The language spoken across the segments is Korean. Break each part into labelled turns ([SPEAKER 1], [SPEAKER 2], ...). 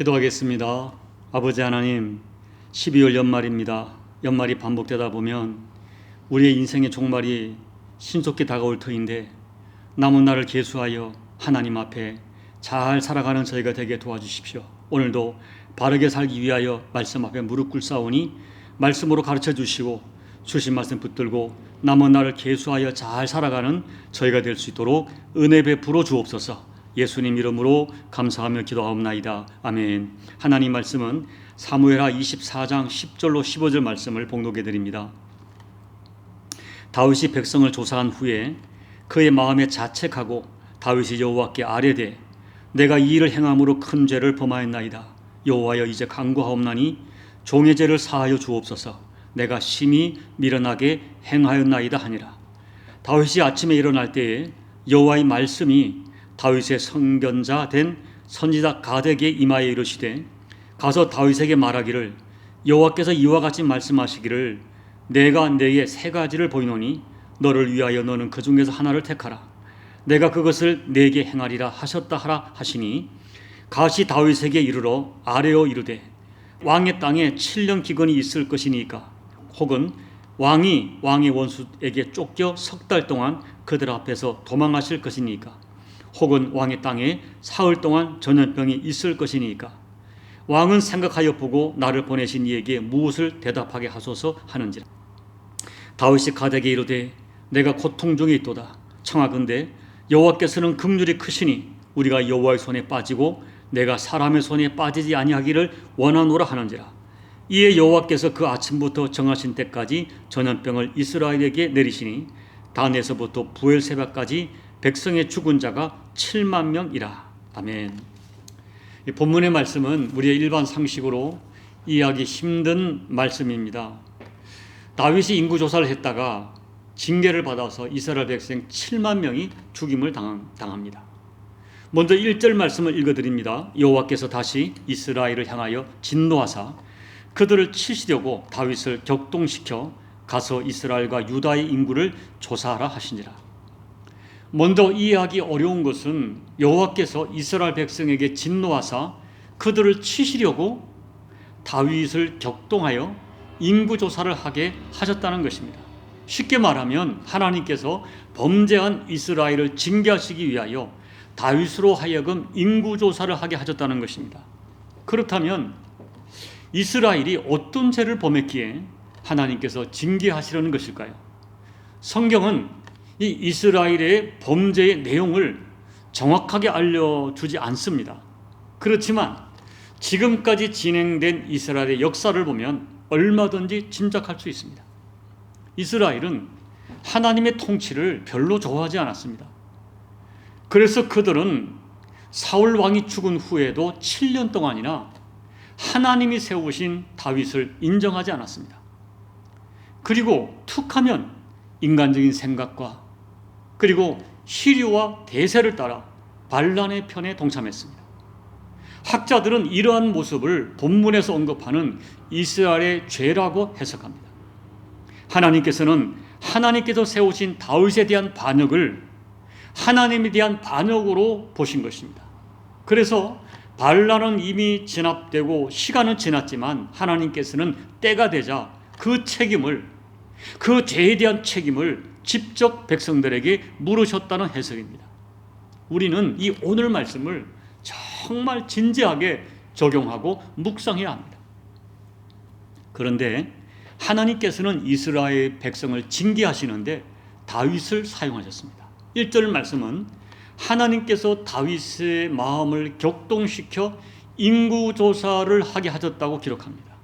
[SPEAKER 1] 기도하겠습니다. 아버지 하나님, 12월 연말입니다. 연말이 반복되다 보면 우리의 인생의 종말이 신속히 다가올 터인데 남은 날을 계수하여 하나님 앞에 잘 살아가는 저희가 되게 도와주십시오. 오늘도 바르게 살기 위하여 말씀 앞에 무릎 꿇사오니 말씀으로 가르쳐 주시고 주신 말씀 붙들고 남은 날을 계수하여 잘 살아가는 저희가 될 수 있도록 은혜 베풀어 주옵소서. 예수님 이름으로 감사하며 기도하옵나이다. 아멘. 하나님 말씀은 사무엘하 24장 10절로 15절 말씀을 봉독해 드립니다. 다윗이 백성을 조사한 후에 그의 마음에 자책하고 다윗이 여호와께 아뢰되 내가 이 일을 행함으로 큰 죄를 범하였나이다. 여호와여 이제 간구하옵나니 종의 죄를 사하여 주옵소서. 내가 심히 미련하게 행하였나이다 하니라. 다윗이 아침에 일어날 때에 여호와의 말씀이 다윗의 성견자 된 선지자 가덱에 임하여 이르시되 가서 다윗에게 말하기를 여호와께서 이와 같이 말씀하시기를 내가 내게 세 가지를 보이노니 너를 위하여 너는 그 중에서 하나를 택하라. 내가 그것을 내게 행하리라 하셨다 하라 하시니 가시 다윗에게 이르러 아뢰어 이르되 왕의 땅에 7년 기근이 있을 것이니까 혹은 왕이 왕의 원수에게 쫓겨 석 달 동안 그들 앞에서 도망하실 것이니까 혹은 왕의 땅에 사흘 동안 전염병이 있을 것이니까. 왕은 생각하여 보고 나를 보내신 이에게 무엇을 대답하게 하소서 하는지라. 다윗이 가덱에 이르되 내가 고통 중에 있도다. 청하건대 여호와께서는 긍휼이 크시니 우리가 여호와의 손에 빠지고 내가 사람의 손에 빠지지 아니하기를 원하노라 하는지라. 이에 여호와께서 그 아침부터 정하신 때까지 전염병을 이스라엘에게 내리시니 단에서부터 부엘세바까지 백성의 죽은 자가 7만 명이라. 아멘. 이 본문의 말씀은 우리의 일반 상식으로 이해하기 힘든 말씀입니다. 다윗이 인구 조사를 했다가 징계를 받아서 이스라엘 백성 7만 명이 죽임을 당합니다. 먼저 1절 말씀을 읽어 드립니다. 여호와께서 다시 이스라엘을 향하여 진노하사 그들을 치시려고 다윗을 격동시켜 가서 이스라엘과 유다의 인구를 조사하라 하시니라. 먼저 이해하기 어려운 것은 여호와께서 이스라엘 백성에게 진노하사 그들을 치시려고 다윗을 격동하여 인구 조사를 하게 하셨다는 것입니다. 쉽게 말하면 하나님께서 범죄한 이스라엘을 징계하시기 위하여 다윗으로 하여금 인구 조사를 하게 하셨다는 것입니다. 그렇다면 이스라엘이 어떤 죄를 범했기에 하나님께서 징계하시려는 것일까요? 성경은 이 이스라엘의 범죄의 내용을 정확하게 알려주지 않습니다. 그렇지만 지금까지 진행된 이스라엘의 역사를 보면 얼마든지 짐작할 수 있습니다. 이스라엘은 하나님의 통치를 별로 좋아하지 않았습니다. 그래서 그들은 사울 왕이 죽은 후에도 7년 동안이나 하나님이 세우신 다윗을 인정하지 않았습니다. 그리고 툭하면 인간적인 생각과 그리고 시류와 대세를 따라 반란의 편에 동참했습니다. 학자들은 이러한 모습을 본문에서 언급하는 이스라엘의 죄라고 해석합니다. 하나님께서는 하나님께서 세우신 다윗에 대한 반역을 하나님에 대한 반역으로 보신 것입니다. 그래서 반란은 이미 진압되고 시간은 지났지만 하나님께서는 때가 되자 그 책임을 그 죄에 대한 책임을 직접 백성들에게 물으셨다는 해석입니다. 우리는 이 오늘 말씀을 정말 진지하게 적용하고 묵상해야 합니다. 그런데 하나님께서는 이스라엘 백성을 징계하시는데 다윗을 사용하셨습니다. 1절 말씀은 하나님께서 다윗의 마음을 격동시켜 인구 조사를 하게 하셨다고 기록합니다.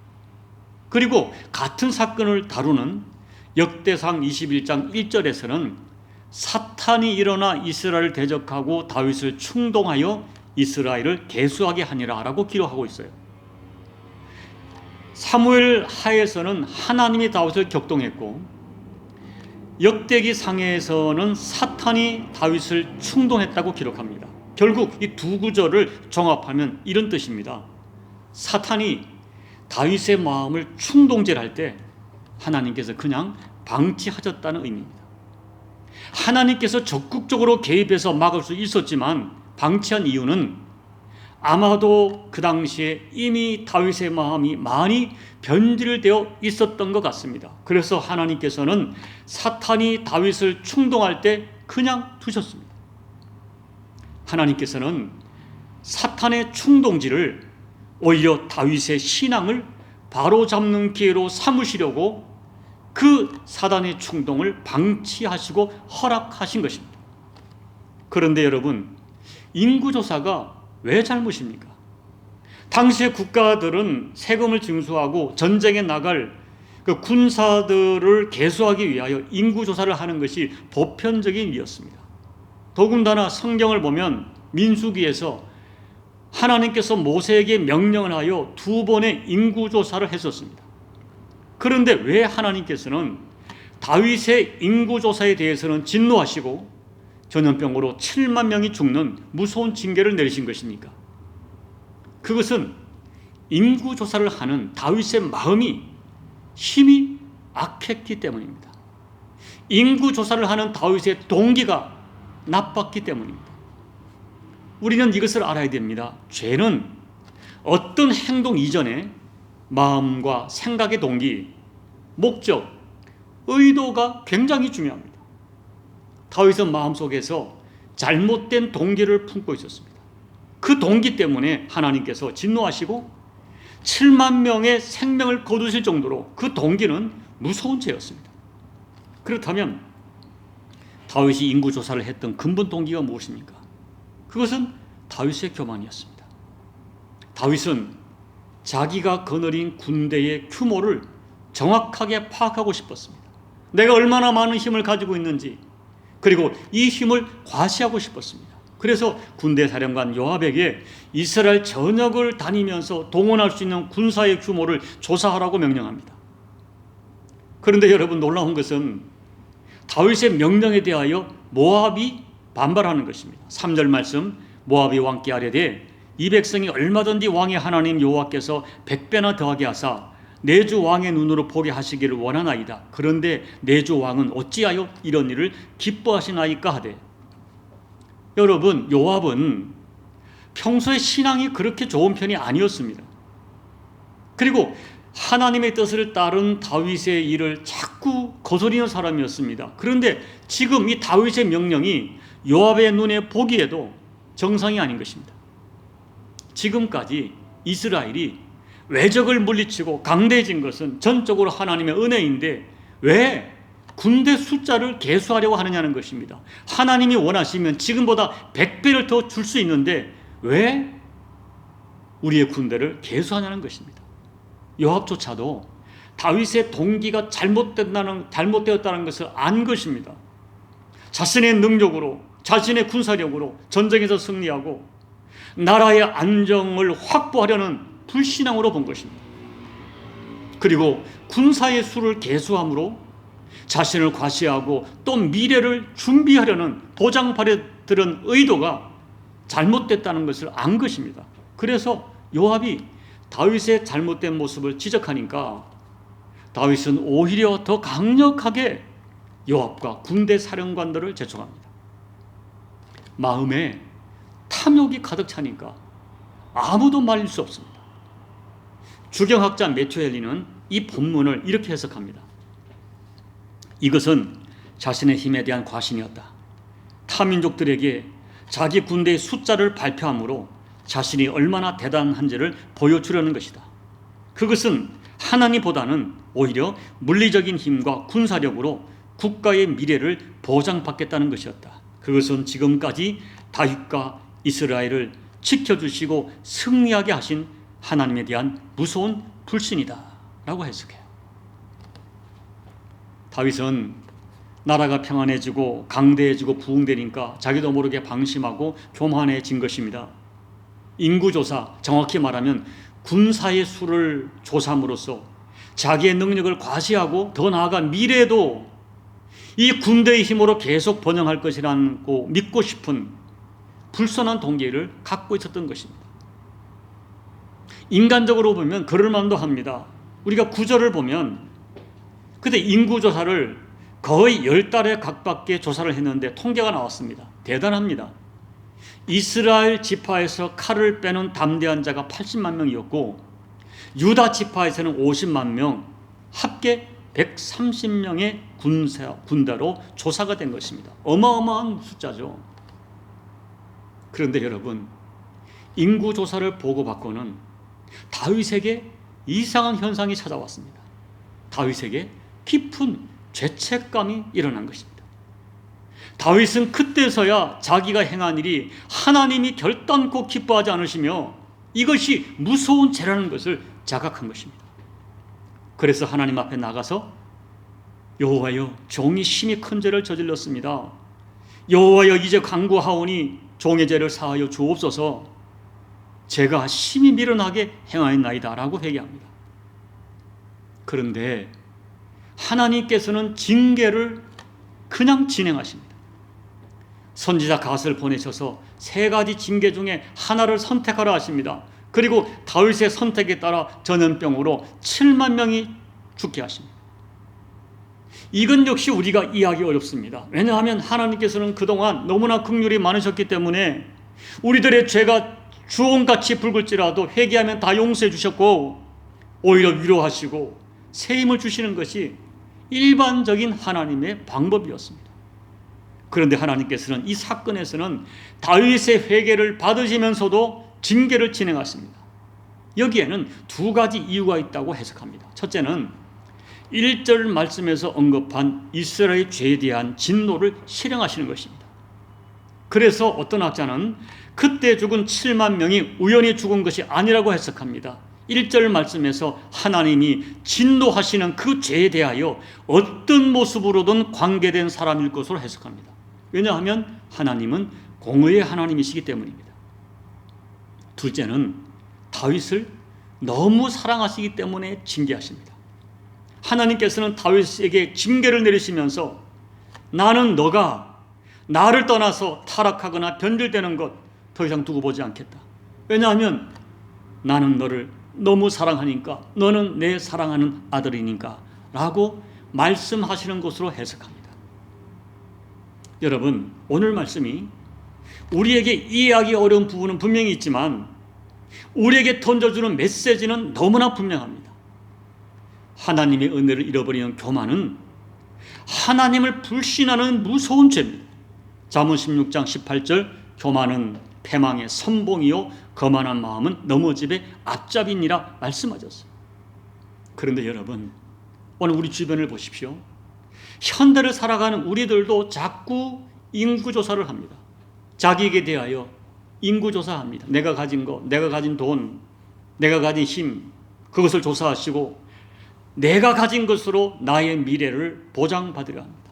[SPEAKER 1] 그리고 같은 사건을 다루는 역대상 21장 1절에서는 사탄이 일어나 이스라엘을 대적하고 다윗을 충동하여 이스라엘을 개수하게 하니라라고 기록하고 있어요. 사무엘 하에서는 하나님이 다윗을 격동했고 역대기 상해에서는 사탄이 다윗을 충동했다고 기록합니다. 결국 이 두 구절을 종합하면 이런 뜻입니다. 사탄이 다윗의 마음을 충동질할 때 하나님께서 그냥 방치하셨다는 의미입니다. 하나님께서 적극적으로 개입해서 막을 수 있었지만 방치한 이유는 아마도 그 당시에 이미 다윗의 마음이 많이 변질되어 있었던 것 같습니다. 그래서 하나님께서는 사탄이 다윗을 충동할 때 그냥 두셨습니다. 하나님께서는 사탄의 충동지를 오히려 다윗의 신앙을 바로잡는 기회로 삼으시려고 그 사단의 충동을 방치하시고 허락하신 것입니다. 그런데 여러분, 인구조사가 왜 잘못입니까? 당시의 국가들은 세금을 징수하고 전쟁에 나갈 그 군사들을 개수하기 위하여 인구조사를 하는 것이 보편적인 일이었습니다. 더군다나 성경을 보면 민수기에서 하나님께서 모세에게 명령을 하여 두 번의 인구조사를 했었습니다. 그런데 왜 하나님께서는 다윗의 인구 조사에 대해서는 진노하시고 전염병으로 7만 명이 죽는 무서운 징계를 내리신 것입니까? 그것은 인구 조사를 하는 다윗의 마음이 힘이 악했기 때문입니다. 인구 조사를 하는 다윗의 동기가 나빴기 때문입니다. 우리는 이것을 알아야 됩니다. 죄는 어떤 행동 이전에 마음과 생각의 동기, 목적, 의도가 굉장히 중요합니다. 다윗은 마음속에서 잘못된 동기를 품고 있었습니다. 그 동기 때문에 하나님께서 진노하시고 7만 명의 생명을 거두실 정도로 그 동기는 무서운 죄였습니다. 그렇다면 다윗이 인구 조사를 했던 근본 동기가 무엇입니까? 그것은 다윗의 교만이었습니다. 다윗은 자기가 거느린 군대의 규모를 정확하게 파악하고 싶었습니다. 내가 얼마나 많은 힘을 가지고 있는지, 그리고 이 힘을 과시하고 싶었습니다. 그래서 군대 사령관 요압에게 이스라엘 전역을 다니면서 동원할 수 있는 군사의 규모를 조사하라고 명령합니다. 그런데 여러분 놀라운 것은 다윗의 명령에 대하여 모압이 반발하는 것입니다. 3절 말씀 모압이 왕께 아뢰되 이 백성이 얼마든지 왕의 하나님 여호와께서 백배나 더하게 하사 내주 왕의 눈으로 보게 하시기를 원하나이다. 그런데 내주 왕은 어찌하여 이런 일을 기뻐하시나이까 하되 여러분 요압은 평소에 신앙이 그렇게 좋은 편이 아니었습니다. 그리고 하나님의 뜻을 따른 다윗의 일을 자꾸 거스리는 사람이었습니다. 그런데 지금 이 다윗의 명령이 요압의 눈에 보기에도 정상이 아닌 것입니다. 지금까지 이스라엘이 외적을 물리치고 강대해진 것은 전적으로 하나님의 은혜인데 왜 군대 숫자를 개수하려고 하느냐는 것입니다. 하나님이 원하시면 지금보다 100배를 더 줄 수 있는데 왜 우리의 군대를 개수하냐는 것입니다. 요압조차도 다윗의 동기가 잘못된다는 잘못되었다는 것을 안 것입니다. 자신의 능력으로 자신의 군사력으로 전쟁에서 승리하고 나라의 안정을 확보하려는 불신앙으로 본 것입니다. 그리고 군사의 수를 개수함으로 자신을 과시하고 또 미래를 준비하려는 보장팔에 들은 의도가 잘못됐다는 것을 안 것입니다. 그래서 요압이 다윗의 잘못된 모습을 지적하니까 다윗은 오히려 더 강력하게 요압과 군대 사령관들을 제청합니다. 마음에 탐욕이 가득 차니까 아무도 말릴 수 없습니다. 주경학자 메투엘리는 이 본문을 이렇게 해석합니다. 이것은 자신의 힘에 대한 과신이었다. 타민족들에게 자기 군대의 숫자를 발표함으로 자신이 얼마나 대단한지를 보여주려는 것이다. 그것은 하나님보다는 오히려 물리적인 힘과 군사력으로 국가의 미래를 보장받겠다는 것이었다. 그것은 지금까지 다윗과 이스라엘을 지켜주시고 승리하게 하신 하나님에 대한 무서운 불신이다. 라고 해석해요. 다윗은 나라가 평안해지고 강대해지고 부흥되니까 자기도 모르게 방심하고 교만해진 것입니다. 인구조사, 정확히 말하면 군사의 수를 조사함으로써 자기의 능력을 과시하고 더 나아가 미래에도 이 군대의 힘으로 계속 번영할 것이라고 믿고 싶은 불선한 동기를 갖고 있었던 것입니다. 인간적으로 보면 그럴 만도 합니다. 우리가 구절을 보면 그때 인구조사를 거의 열 달에 각밖에 조사를 했는데 통계가 나왔습니다. 대단합니다. 이스라엘 지파에서 칼을 빼는 담대한 자가 80만 명이었고 유다 지파에서는 50만 명, 합계 130명의 군사, 군대로 조사가 된 것입니다. 어마어마한 숫자죠. 그런데 여러분, 인구 조사를 보고받고는 다윗에게 이상한 현상이 찾아왔습니다. 다윗에게 깊은 죄책감이 일어난 것입니다. 다윗은 그때서야 자기가 행한 일이 하나님이 결단코 기뻐하지 않으시며 이것이 무서운 죄라는 것을 자각한 것입니다. 그래서 하나님 앞에 나가서 여호와여 종이 심히 큰 죄를 저질렀습니다. 여호와여 이제 강구하오니 종의 죄를 사하여 주옵소서. 제가 심히 미련하게 행하였나이다 라고 회개합니다. 그런데 하나님께서는 징계를 그냥 진행하십니다. 선지자 갓을 보내셔서 세 가지 징계 중에 하나를 선택하라 하십니다. 그리고 다윗의 선택에 따라 전염병으로 7만 명이 죽게 하십니다. 이건 역시 우리가 이해하기 어렵습니다. 왜냐하면 하나님께서는 그동안 너무나 긍휼이 많으셨기 때문에 우리들의 죄가 주홍같이 붉을지라도 회개하면 다 용서해 주셨고 오히려 위로하시고 새 힘을 주시는 것이 일반적인 하나님의 방법이었습니다. 그런데 하나님께서는 이 사건에서는 다윗의 회개를 받으시면서도 징계를 진행하십니다. 여기에는 두 가지 이유가 있다고 해석합니다. 첫째는 1절 말씀에서 언급한 이스라엘 죄에 대한 진노를 실행하시는 것입니다. 그래서 어떤 학자는 그때 죽은 7만 명이 우연히 죽은 것이 아니라고 해석합니다. 1절 말씀에서 하나님이 진노하시는 그 죄에 대하여 어떤 모습으로든 관계된 사람일 것으로 해석합니다. 왜냐하면 하나님은 공의의 하나님이시기 때문입니다. 둘째는 다윗을 너무 사랑하시기 때문에 징계하십니다. 하나님께서는 다윗에게 징계를 내리시면서 나는 너가 나를 떠나서 타락하거나 변질되는 것 더 이상 두고 보지 않겠다. 왜냐하면 나는 너를 너무 사랑하니까 너는 내 사랑하는 아들이니까 라고 말씀하시는 것으로 해석합니다. 여러분, 오늘 말씀이 우리에게 이해하기 어려운 부분은 분명히 있지만 우리에게 던져주는 메시지는 너무나 분명합니다. 하나님의 은혜를 잃어버리는 교만은 하나님을 불신하는 무서운 죄입니다. 잠언 16장 18절 교만은 패망의 선봉이요 거만한 마음은 넘어집의 앞잡이니라 말씀하셨어요. 그런데 여러분 오늘 우리 주변을 보십시오. 현대를 살아가는 우리들도 자꾸 인구 조사를 합니다. 자기에게 대하여 인구 조사합니다. 내가 가진 것, 내가 가진 돈, 내가 가진 힘, 그것을 조사하시고 내가 가진 것으로 나의 미래를 보장받으려 합니다.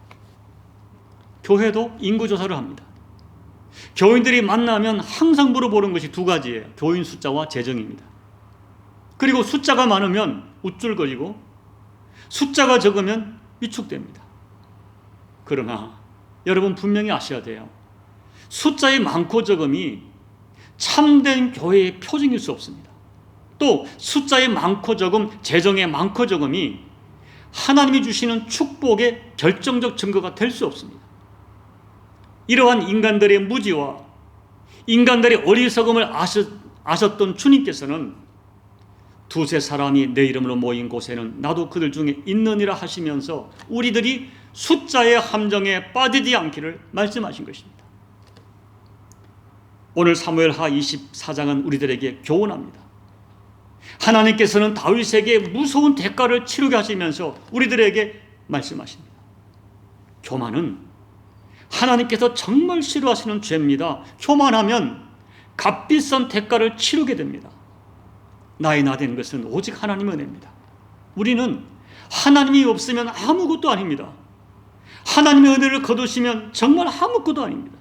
[SPEAKER 1] 교회도 인구 조사를 합니다. 교인들이 만나면 항상 물어보는 것이 두 가지예요. 교인 숫자와 재정입니다. 그리고 숫자가 많으면 우쭐거리고 숫자가 적으면 위축됩니다. 그러나 여러분 분명히 아셔야 돼요. 숫자의 많고 적음이 참된 교회의 표징일 수 없습니다. 또 숫자의 많고 적음, 재정의 많고 적음이 하나님이 주시는 축복의 결정적 증거가 될 수 없습니다. 이러한 인간들의 무지와 인간들의 어리석음을 아셨, 아셨 던 주님께서는 두세 사람이 내 이름으로 모인 곳에는 나도 그들 중에 있느니라 하시면서 우리들이 숫자의 함정에 빠지지 않기를 말씀하신 것입니다. 오늘 사무엘하 24장은 우리들에게 교훈합니다. 하나님께서는 다윗에게 무서운 대가를 치르게 하시면서 우리들에게 말씀하십니다. 교만은 하나님께서 정말 싫어하시는 죄입니다. 교만하면 값비싼 대가를 치르게 됩니다. 나의 나된 것은 오직 하나님의 은혜입니다. 우리는 하나님이 없으면 아무것도 아닙니다. 하나님의 은혜를 거두시면 정말 아무것도 아닙니다.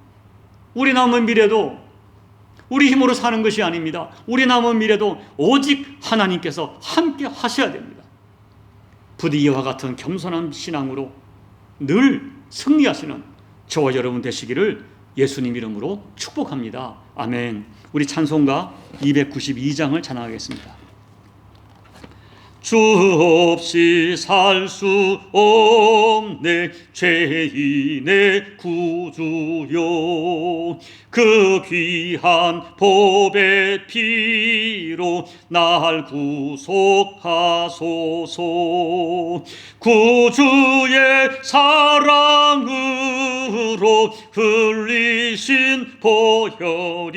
[SPEAKER 1] 우리 남은 미래도 우리 힘으로 사는 것이 아닙니다. 우리 남은 미래도 오직 하나님께서 함께 하셔야 됩니다. 부디 이와 같은 겸손한 신앙으로 늘 승리하시는 저와 여러분 되시기를 예수님 이름으로 축복합니다. 아멘. 우리 찬송가 292장을 찬양하겠습니다. 주 없이 살 수 없네. 죄인의 구주요. 그 귀한 보배 피로 날 구속하소서. 구주의 사랑으로 흘리신 보혈이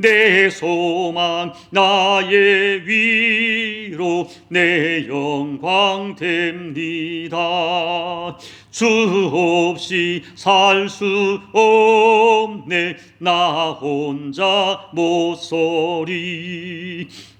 [SPEAKER 1] 내 소망 나의 위로 내 영광 됩니다. 주 없이 살 수 없네. 나 혼자 못서리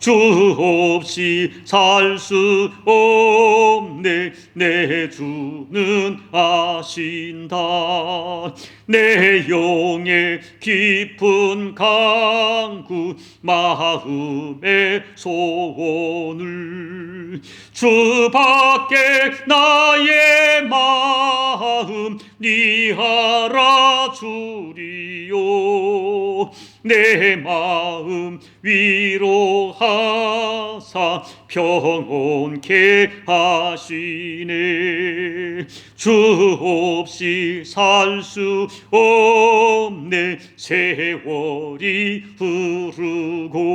[SPEAKER 1] 주 없이 살 수 없네. 내 주는 아신다. 내 영의 깊은 강구 마음의 소원을 주밖에 나의 마음 니 알아주리요 내 마음 위로하사 평온케 하시네. 주 없이 살 수 없네. 세월이 흐르고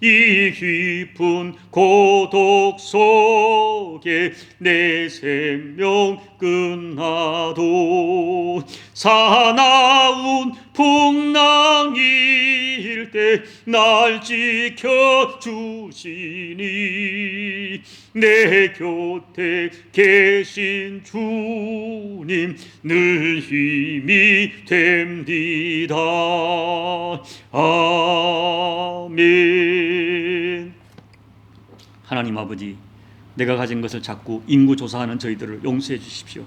[SPEAKER 1] 이 깊은 고독 속에 내 생명 끝나도 사나운 풍랑일 때 날 지켜주시니 내 곁에 계신 주님 늘 힘이 됩니다. 아멘 하나님 아버지 내가 가진 것을 자꾸 인구 조사하는 저희들을 용서해 주십시오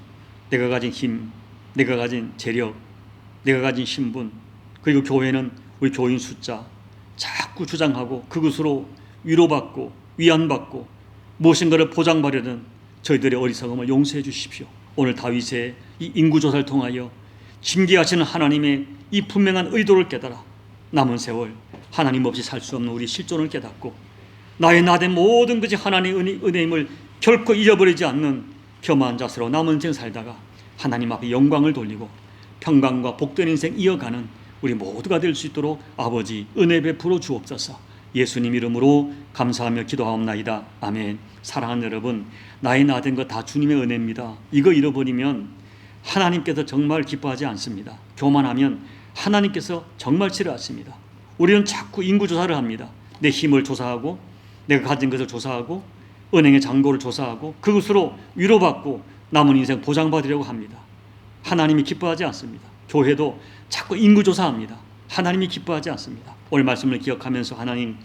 [SPEAKER 1] 내가 가진 힘 내가 가진 재력 내가 가진 신분 그리고 교회는 우리 교인 숫자 자꾸 주장하고 그것으로 위로받고 위안받고 무엇인가를 보장받려는 저희들의 어리석음을 용서해 주십시오. 오늘 다윗의 이 인구 조사를 통하여 징계하시는 하나님의 이 분명한 의도를 깨달아 남은 세월 하나님 없이 살 수 없는 우리 실존을 깨닫고 나의 나된 모든 것이 하나님의 은혜, 은혜임을 결코 잊어버리지 않는 겸한 자세로 남은 인생 살다가 하나님 앞에 영광을 돌리고 평강과 복된 인생 이어가는 우리 모두가 될 수 있도록 아버지 은혜 베풀어 주옵소서. 예수님 이름으로 감사하며 기도하옵나이다. 아멘. 사랑하는 여러분, 나의 나된 것 다 주님의 은혜입니다. 이거 잃어버리면 하나님께서 정말 기뻐하지 않습니다. 교만하면 하나님께서 정말 싫어하십니다. 우리는 자꾸 인구 조사를 합니다. 내 힘을 조사하고 내가 가진 것을 조사하고 은행의 잔고를 조사하고 그것으로 위로받고 남은 인생 보장받으려고 합니다. 하나님이 기뻐하지 않습니다. 교회도 자꾸 인구 조사합니다. 하나님이 기뻐하지 않습니다. 오늘 말씀을 기억하면서 하나님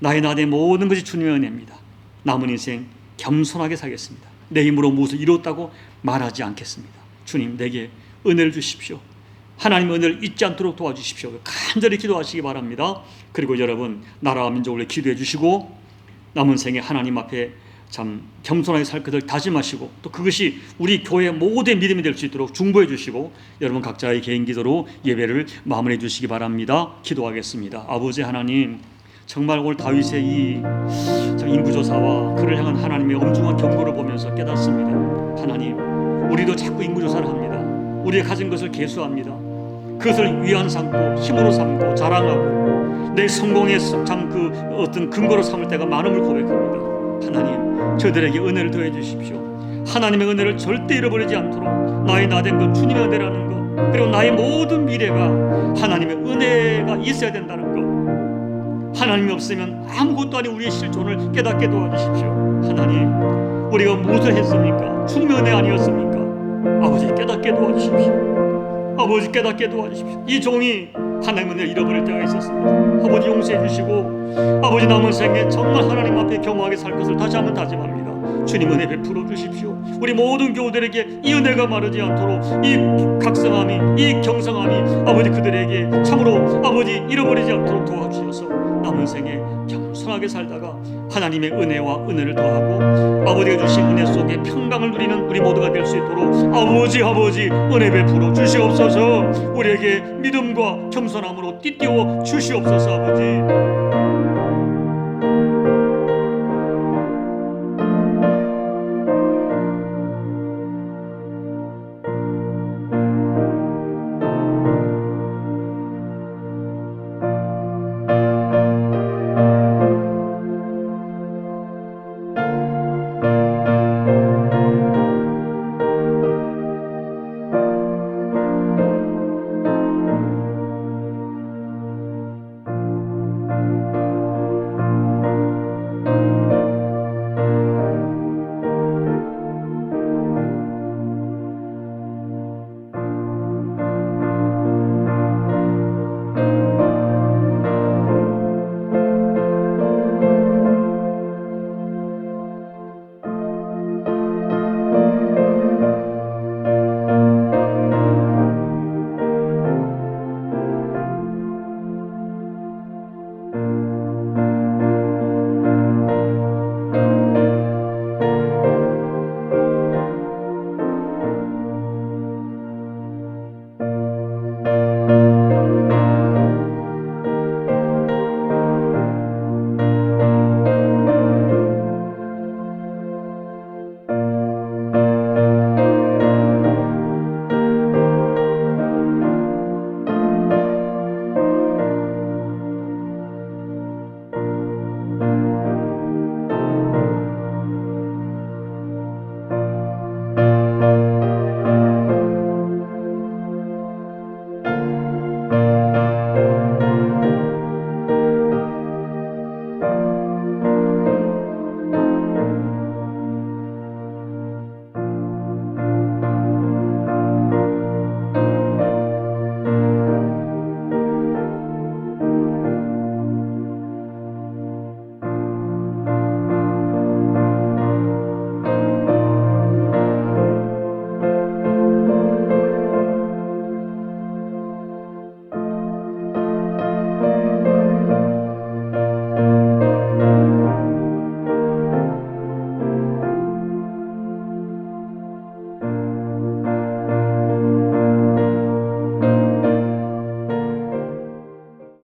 [SPEAKER 1] 나의 나된 모든 것이 주님의 은혜입니다. 남은 인생 겸손하게 살겠습니다. 내 힘으로 무엇을 이뤘다고 말하지 않겠습니다. 주님 내게 은혜를 주십시오. 하나님 은혜를 잊지 않도록 도와주십시오. 간절히 기도하시기 바랍니다. 그리고 여러분 나라와 민족을 기도해 주시고 남은 생에 하나님 앞에 참 겸손하게 살 것을 다짐하시고 또 그것이 우리 교회 모두의 믿음이 될 수 있도록 중보해 주시고 여러분 각자의 개인 기도로 예배를 마무리해 주시기 바랍니다. 기도하겠습니다. 아버지 하나님 정말 오늘 다윗의 이 인구조사와 그를 향한 하나님의 엄중한 경고를 보면서 깨닫습니다. 하나님 우리도 자꾸 인구조사를 합니다. 우리의 가진 것을 계수합니다. 그것을 위안 삼고 힘으로 삼고 자랑하고 내 성공의 참 그 어떤 근거로 삼을 때가 많음을 고백합니다. 하나님 저들에게 은혜를 더해 주십시오. 하나님의 은혜를 절대 잃어버리지 않도록 나의 나된 것 주님의 은혜라는 것 그리고 나의 모든 미래가 하나님의 은혜가 있어야 된다는 것 하나님이 없으면 아무것도 아닌 우리의 실존을 깨닫게 도와주십시오. 하나님 우리가 무엇을 했습니까? 주님의 은혜 아니었습니까? 아버지 깨닫게 도와주십시오. 아버지 깨닫게 도와주십시오. 이 종이 하나님 은혜를 잃어버릴 때가 있었습니다. 아버지 용서해 주시고 아버지 남은 생에 정말 하나님 앞에 겸허하게 살 것을 다시 한번 다짐합니다. 주님 은혜 베풀어 주십시오. 우리 모든 교우들에게 이 은혜가 마르지 않도록 이 각성함이 이 경성함이 아버지 그들에게 참으로 아버지 잃어버리지 않도록 도와주셔서 남은 생에 겸손하게 살다가 하나님의 은혜와 은혜를 더하고 아버지가 주신 은혜 속에 평강을 누리는 우리 모두가 될 수 있도록 아버지 아버지 은혜 베풀어 주시옵소서. 우리에게 믿음과 겸손함으로 띠띠워 주시옵소서 아버지